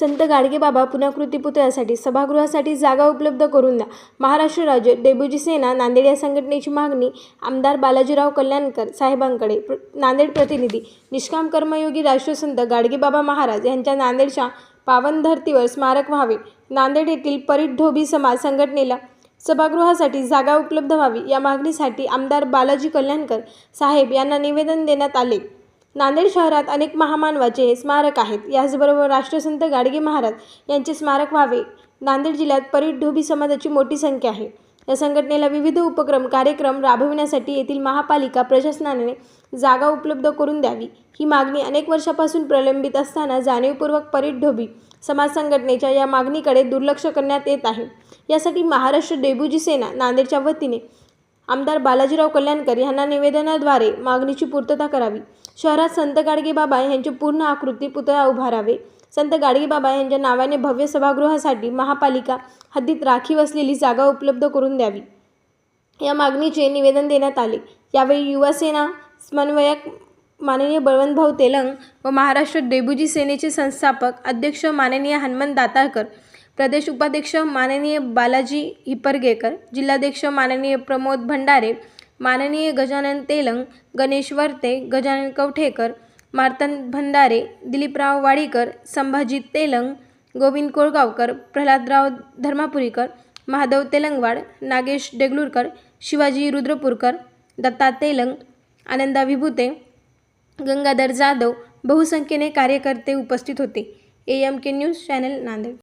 संत गाडगेबाबा पुनःकृती पुतळ्यासाठी सभागृहासाठी जागा उपलब्ध करून द्या. महाराष्ट्र राज्य डेब्युजी सेना नांदेड या संघटनेची मागणी आमदार बालाजीराव कल्याणकर साहेबांकडे प्र नांदेड प्रतिनिधी निष्काम कर्मयोगी राष्ट्रसंत गाडगेबाबा महाराज यांच्या नांदेडच्या पावन धर्तीवर स्मारक व्हावे. नांदेड येथील परीट धोबी समाज संघटनेला सभागृहासाठी जागा उपलब्ध व्हावी या मागणीसाठी आमदार बालाजी कल्याणकर साहेब यांना निवेदन देण्यात आले. नांदेड शहरात अनेक महामानवाचे स्मारक आहेत. याचबरोबर राष्ट्रसंत गाडगे महाराज यांचे स्मारक व्हावे. नांदेड जिल्ह्यात परीट समाजाची मोठी संख्या आहे. या संघटनेला विविध उपक्रम कार्यक्रम राबविण्यासाठी येथील महापालिका प्रशासनाने जागा उपलब्ध करून द्यावी. ही मागणी अनेक वर्षापासून प्रलंबित असताना जाणीवपूर्वक परीट ढोबी समाज संघटनेच्या या मागणीकडे दुर्लक्ष करण्यात येत आहे. यासाठी महाराष्ट्र डेब्युजी सेना नांदेडच्या वतीने आमदार बालाजीराव कल्याणकर यांना निवेदनाद्वारे मागणीची पूर्तता करावी. शहरात संत गाडगेबाबा यांचे पूर्ण आकृती पुतळा उभारावे. संत गाडगेबाबा यांच्या नावाने भव्य सभागृहासाठी महापालिका हद्दीत राखीव असलेली जागा उपलब्ध करून द्यावी. या मागणीचे निवेदन देण्यात आले. यावेळी युवासेना समन्वयक माननीय बळवंतभाऊ तेलंग व महाराष्ट्र डेबुजी सेनेचे संस्थापक अध्यक्ष माननीय हनुमंत दाताळकर प्रदेश उपाध्यक्ष माननीय बालाजी हिपरगेकर जिल्हाध्यक्ष माननीय प्रमोद भंडारे माननीय गजानन तेलंग गणेश वर्ते गजानन कवठेकर मार्तन भंडारे दिलीपराव वाडीकर संभाजी तेलंग गोविंद कोळगावकर प्रल्हादराव धर्मापुरीकर महादेव तेलंगवाड नागेश डेगलूरकर शिवाजी रुद्रपूरकर दत्ता तेलंग आनंदा विभूते गंगाधर जाधव बहुसंख्येने कार्यकर्ते उपस्थित होते. A M K news channel Nanded.